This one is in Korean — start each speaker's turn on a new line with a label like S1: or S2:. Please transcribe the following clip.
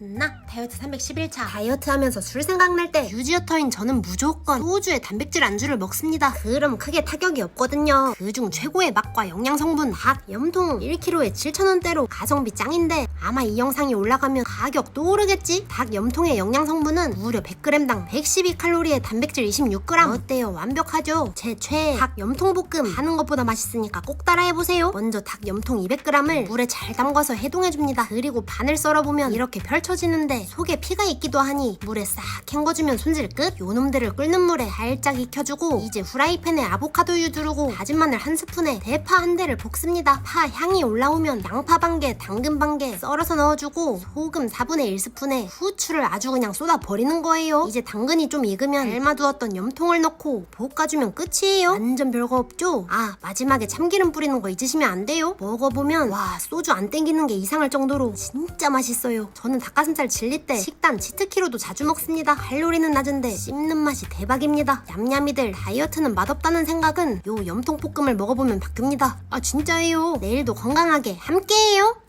S1: 나 다이어트 311차. 다이어트 하면서 술 생각날 때 유지어터인 저는 무조건 소주에 단백질 안주를 먹습니다. 그럼 크게 타격이 없거든요. 그중 최고의 맛과 영양 성분 닭 염통 1kg에 7,000원대로 가성비 짱인데 아마 이 영상이 올라가면 가격 또 오르겠지? 닭 염통의 영양 성분은 무려 100g당 112칼로리에 단백질 26g 어때요? 완벽하죠? 제 최애. 닭 염통 볶음 하는 것보다 맛있으니까 꼭 따라해보세요. 먼저 닭 염통 200g을 물에 잘 담가서 해동해줍니다. 그리고 반을 썰어보면 이렇게 펼쳐지는데 속에 피가 있기도 하니 물에 싹 헹궈주면 손질 끝. 요놈들을 끓는 물에 살짝 익혀주고 이제 후라이팬에 아보카도유 두르고 다진 마늘 한 스푼에 대파 한 대를 볶습니다. 파 향이 올라오면 양파 반 개, 당근 반 개 썰어서 넣어주고 소금 4분의 1스푼에 후추를 아주 그냥 쏟아 버리는 거예요. 이제 당근이 좀 익으면 삶아두었던 염통을 넣고 볶아주면 끝이에요. 완전 별거 없죠? 아 마지막에 참기름 뿌리는 거 잊으시면 안 돼요. 먹어보면 와 소주 안 땡기는 게 이상할 정도로 진짜 맛있어요. 저는 닭가슴살 질릴 때 식단 치트키로도 자주 먹습니다. 칼로리는 낮은데 씹는 맛이 대박입니다. 얌얌이들 다이어트는 맛없다는 생각은 요 염통볶음을 먹어보면 바뀝니다. 아 진짜예요? 내일도 건강하게 함께해요